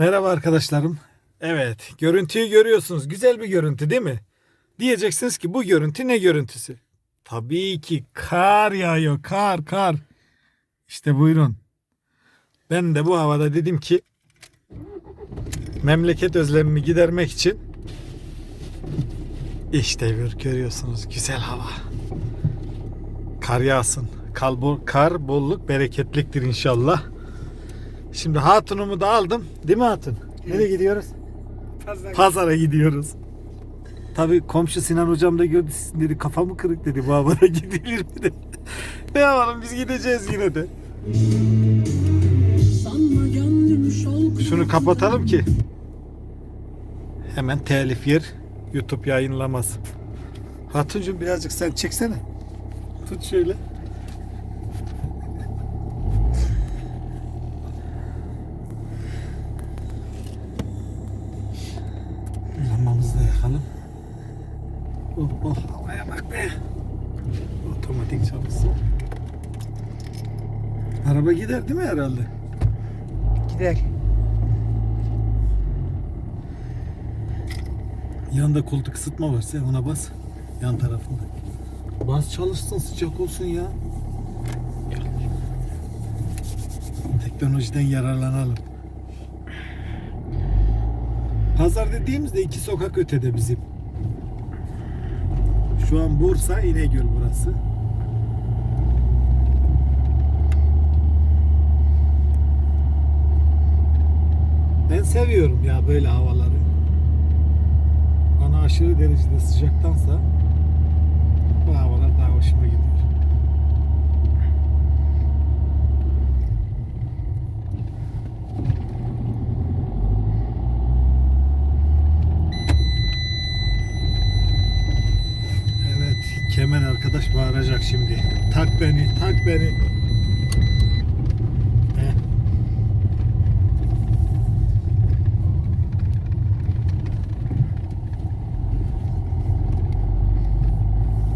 Merhaba arkadaşlarım. Evet, görüntüyü görüyorsunuz. Güzel bir görüntü değil mi? Diyeceksiniz ki bu görüntü ne görüntüsü? Tabii ki kar yağıyor. Kar, kar. İşte buyurun. Ben de bu havada dedim ki memleket özlemimi gidermek için işte bir görüyorsunuz güzel hava. Kar yağsın. Kar, bol, kar bolluk bereketliktir inşallah. Şimdi hatunumu da aldım. Değil mi hatun? Nereye gidiyoruz? Fazla Pazara gidiyoruz. Tabii komşu Sinan hocam da gördü. Sizin dedi kafamı kırık dedi. Bu havada gidilir mi dedi. ne yapalım biz gideceğiz yine de. Şunu kapatalım ki hemen telif yer. YouTube yayınlamaz. Hatuncuğum birazcık sen çeksene. Tut şöyle. Otomatik çalışsın. Araba gider değil mi herhalde? Gider. Yanında koltuk ısıtma var. Sen ona bas. Yan tarafında. Bas çalışsın sıcak olsun ya. Teknolojiden yararlanalım. Pazar dediğimizde iki sokak ötede bizim. Şu an Bursa İnegöl burası. Ben seviyorum ya böyle havaları. Bana aşırı derecede sıcaktansa bu havalar daha hoşuma gidiyor. Evet, kemer bağıracak şimdi. Tak beni, tak beni.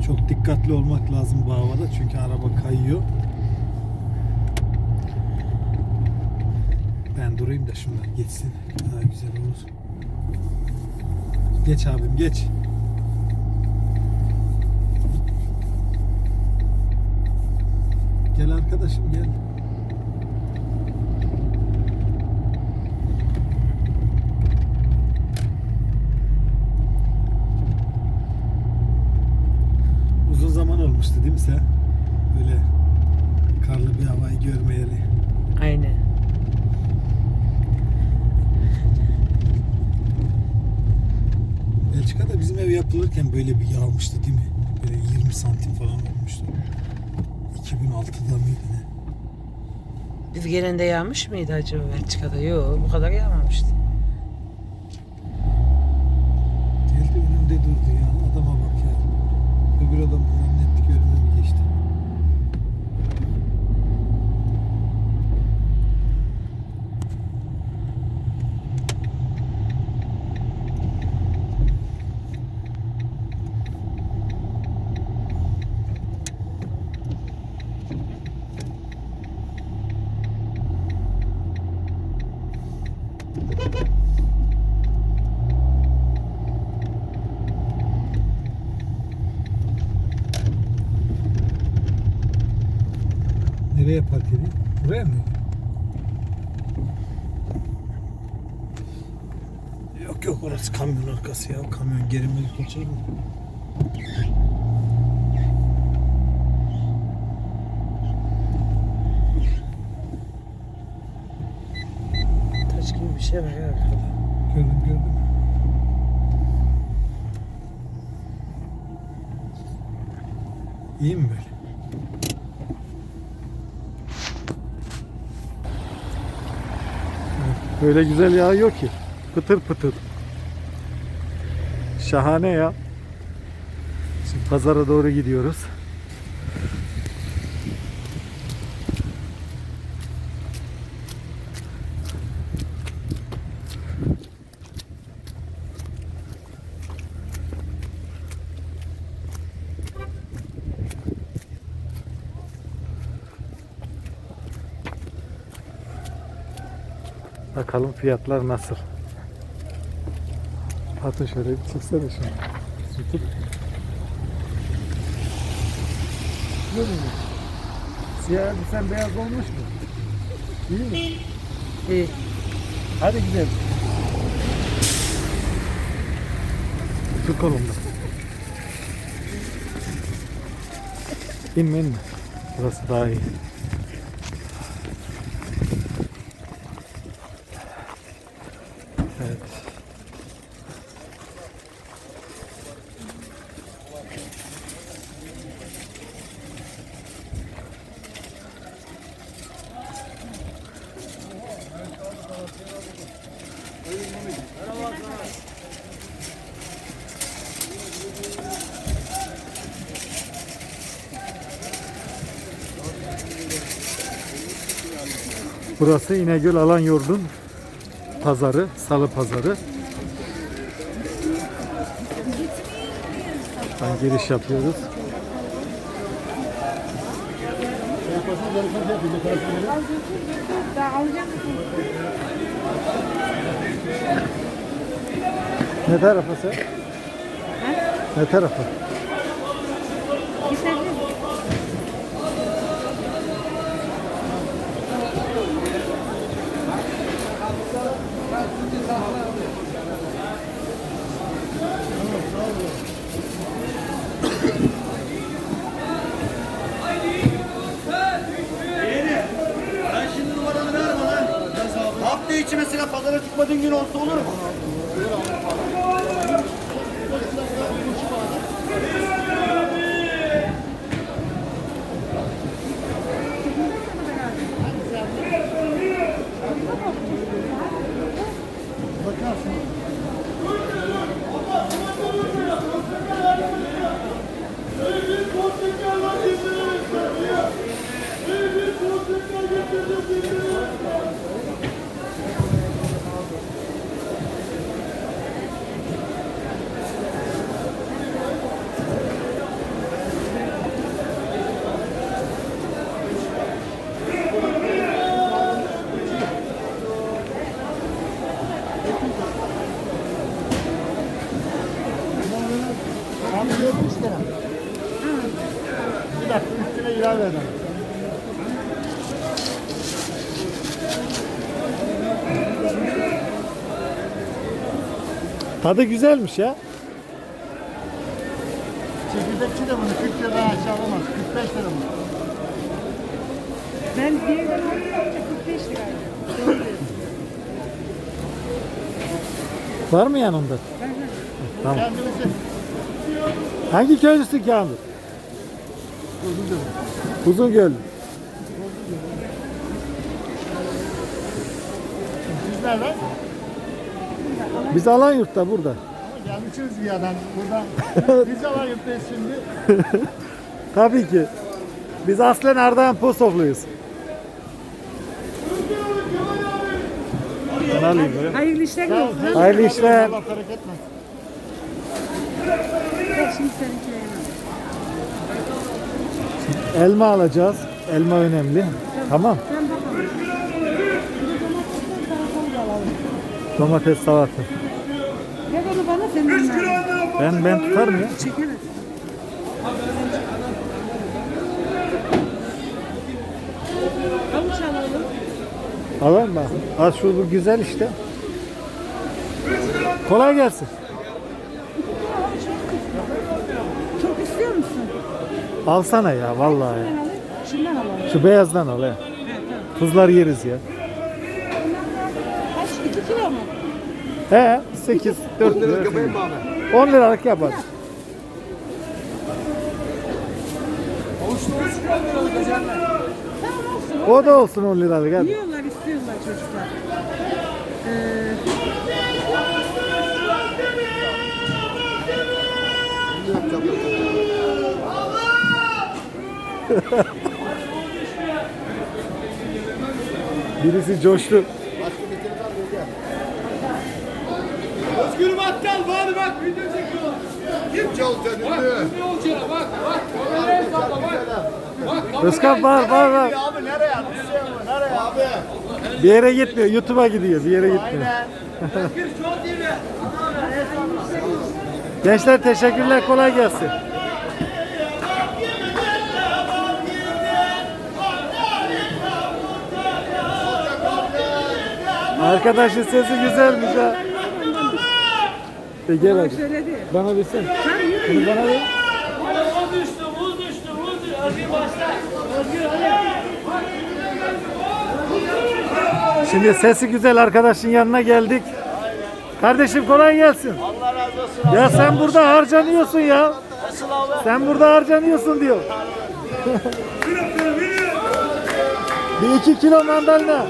Çok dikkatli olmak lazım bu havada çünkü araba kayıyor. Ben durayım da şunlar geçsin. Daha güzel olur. Geç abim geç. Gel arkadaşım gel. Uzun zaman olmuştu değil mi sen? Böyle karlı bir havayı görmeyeli. Aynen. Belçika'da bizim ev yapılırken böyle bir yağmıştı değil mi? Böyle 20 santim falan olmuştu. 2006'da mıydı ne? Biz gelende yağmış mıydı acaba Belçika'da? Yok bu kadar yağmamıştı. Nereye park edeyim? Buraya mı? Yok yok orası kamyon arkası ya. Kamyon geri mi kaçar mı? Taş gibi bir şey var ya arkada. Gördüm gördüm. İyi mi böyle? Böyle güzel yağıyor ki. Pıtır pıtır. Şahane ya. Şimdi pazara doğru gidiyoruz. Bakalım fiyatlar nasıl. Fatih şöyle bir çeksene şunu. Tutup. Ne bu? Siyah sen beyaz olmuş mu? İyi mi? İyi. Hadi gidelim. Tut kolumda. İnme inme. Burası daha iyi. Burası İnegöl Alan Yurdun pazarı, salı pazarı. Ben giriş yapıyoruz. Ne tarafa sen? Ne tarafa? Ben Hafta içi mesela pazara çıkmadığın gün olsa olur mu? Bir Tadı güzelmiş ya. Çekirdekçi de bunu 40 lira aşağı olmaz. 45 lira mı? Ben bir yerden alınca 45 liraydı. Var mı yanında? Tamam. Kendimizi Hangi köylüsün Kamil? Uzungöl. biz nereden? Biz Alanyurt'ta burada. Ama gelmişsiniz bir yerden. Buradan biz yapıyoruz şimdi. Tabii ki. Biz aslen Ardahan Posofluyuz. Ben alayım böyle. Hayırlı işler olsun. Hayırlı işler. Allah. Şimdi seninkilerine. Elma alacağız. Elma önemli. Tamam. Domates, salata. Bana. Ben ben tutarım ya. Çekemez. Havuç alalım. Alalım mı? Al şu bu güzel işte. Kolay gelsin. Çok istiyor musun? Alsana ya vallahi ya. Şundan alalım. Şu beyazdan al ya. Tuzlar yeriz ya. Kaç? 2 kilo mu? He 8 4 lira. Yapayım mı abi? 10 liralık yapar. Tamam olsun. O da olsun 10 liralık hadi. Yiyorlar, istiyorlar çocuklar. Ee, Birisi coştu. Kim çalacak ünlü? Özkan var var var. Abi nereye? Mı? Nereye? Abi. Bir yere gitmiyor. YouTube'a gidiyor. Bir yere gitmiyor. Gençler teşekkürler. Kolay gelsin. Arkadaşın sesi güzelmiş ha. E gel hadi. Bana versen. Sen yürü. Bunu bana ver. Şimdi sesi güzel arkadaşın yanına geldik. Kardeşim kolay gelsin. Allah razı olsun. Ya sen burada harcanıyorsun ya. Nasıl abi? Sen burada harcanıyorsun diyor. Bir iki kilo mandalina.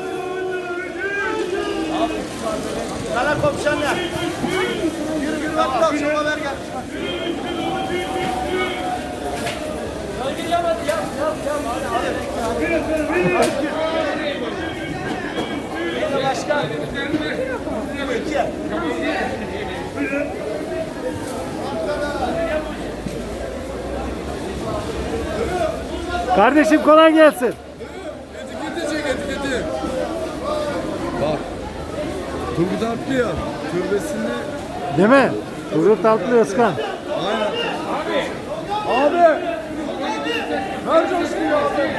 Sana komşan ya. Yürü yürü hatta akşama ver gel. Neydi başka? İki. Kardeşim kolay gelsin. Turgut Alpli ya. Türbesinde Değil mi? Turgut Altlı Özkan. aynen. Abi. Ver coşkuyu abi.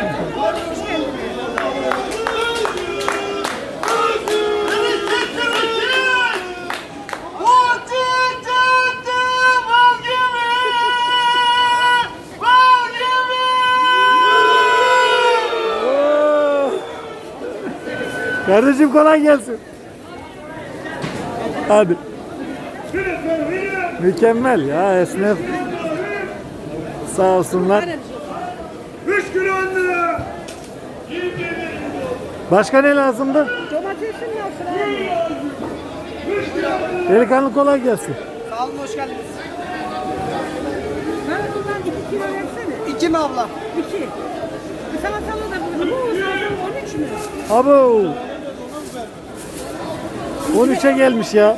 Kardeşim kolay gelsin. Hadi. Mükemmel ya esnaf. Sağ olsunlar. Başka ne lazımdı? Domatesin nasıl abi? Delikanlı kolay gelsin. Sağ olun hoş geldiniz. Bana bundan iki kilo versene. İki mi abla? İki. Bir salatalı da bunu. Bu zaten 13 mü? Abo. 13'e gelmiş ya.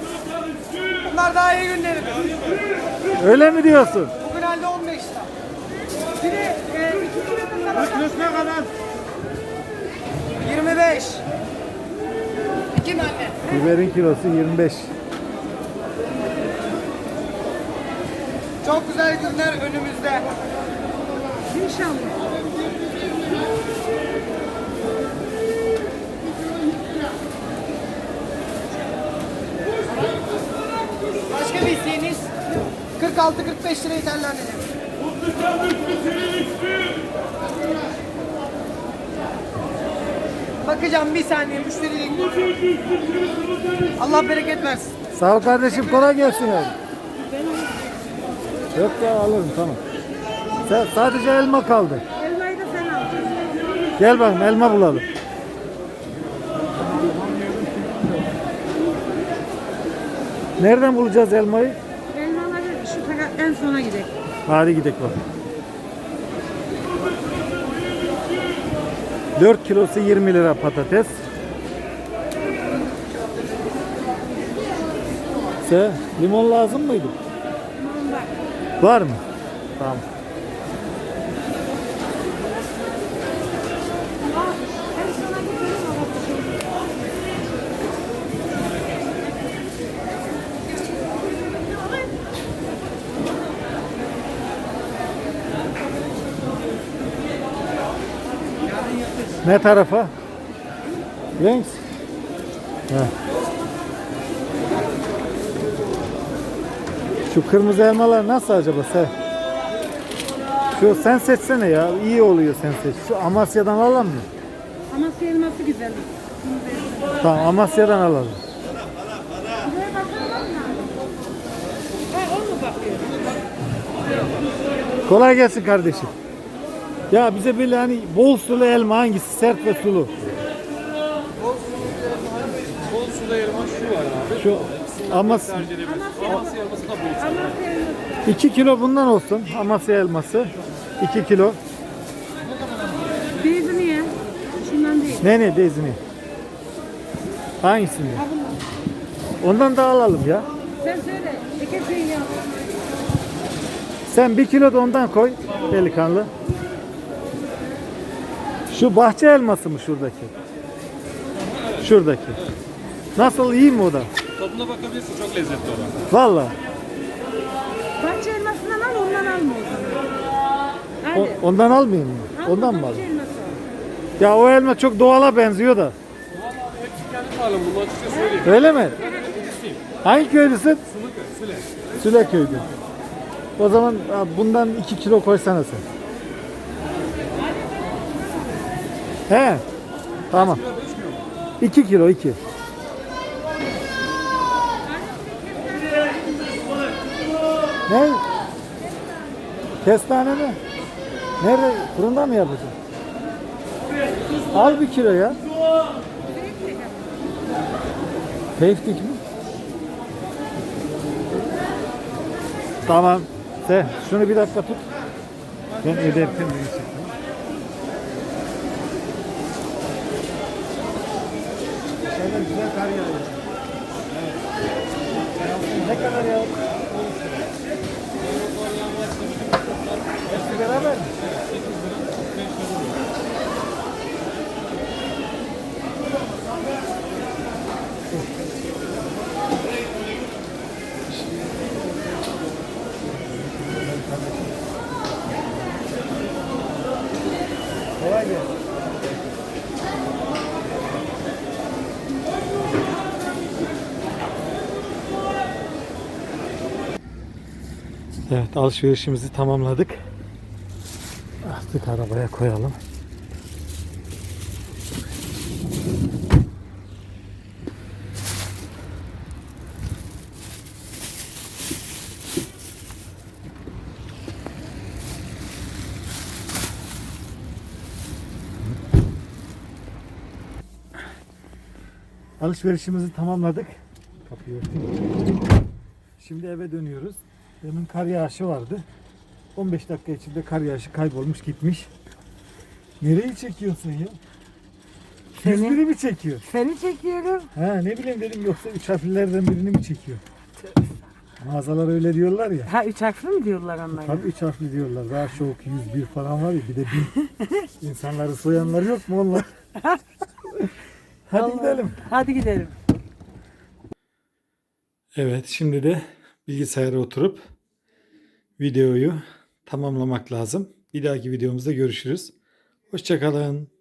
Bunlar daha iyi günlerim. Öyle mi diyorsun? Bugün halde 15 lira. Bir de e, iki ne kadar? 25. İki mi anne? Biberin kilosu 25. Çok güzel günler önümüzde. İnşallah. 46-45 lira yeterli anneciğim. Bakacağım bir saniye müşteriyle Allah bereket versin. Sağ ol kardeşim kolay gelsin abi. Yok ya alırım tamam. Sen, sadece elma kaldı. Elmayı da sen al. Gel bakalım elma bulalım. Nereden bulacağız elmayı? Elmaları şu tarafa en sona gidelim. Hadi gidelim bak. 4 kilosu 20 lira patates. Se, limon lazım mıydı? Limon var. Var mı? Tamam. Ne tarafa? Ha. Şu kırmızı elmalar nasıl acaba sen? Şu sen seçsene ya. iyi oluyor sen seç. Şu Amasya'dan alalım mı? Amasya elması güzel. Tamam Amasya'dan alalım. Kolay gelsin kardeşim. Ya bize böyle hani bol sulu elma hangisi? Sert ve sulu. Bol sulu elma şu var abi. Şu Amas Amasya elması da bol. Elması. 2 kilo bundan olsun. Amasya elması. 2 kilo. Beyzi niye? Şundan değil. Ne ne dezini? Hangisini? Ondan da alalım ya. Sen söyle. Ekesin ya. Sen bir kilo da ondan koy delikanlı. Şu bahçe elması mı şuradaki? Şuradaki. Nasıl iyi mi o da? Tadına bakabilirsin çok lezzetli olan. Valla. Bahçe elmasından al ondan alma o zaman. O- Hadi. ondan almayayım mı? Al Ondan mı bahçe alayım? elması al. Ya o elma çok doğala benziyor da. Valla hepsi kendi tarlam bunu açıkça söyleyeyim. Öyle mi? Hangi köylüsün? Suluköy, Süle. Süleköy'dü. O zaman ha, bundan 2 kilo koysana sen. He. Tamam. 2 kilo 2. Ne? Kestane mi? Nerede? Fırında mı yapacaksın? Al bir kilo ya. Tevfik mi? Tamam. Sen şunu bir dakika tut. Ben öderken Şöyle güzel kar yağıyor. Ne kadar ya? Hepsi beraber mi? Evet alışverişimizi tamamladık. Artık arabaya koyalım. Alışverişimizi tamamladık. Kapıyı. Şimdi eve dönüyoruz. Demin kar yağışı vardı. 15 dakika içinde kar yağışı kaybolmuş gitmiş. Nereyi çekiyorsun ya? Seni. 101'i mi çekiyor? Seni çekiyorum. Ha ne bileyim dedim yoksa üç harflilerden birini mi çekiyor? Mağazalar öyle diyorlar ya. Ha üç harfli mi diyorlar onlara? Tabii üç harfli diyorlar. Daha çok 101 falan var ya bir de bin. İnsanları soyanlar yok mu onlar? Hadi Allah. gidelim. Hadi gidelim. Evet şimdi de bilgisayara oturup videoyu tamamlamak lazım. Bir dahaki videomuzda görüşürüz. Hoşçakalın.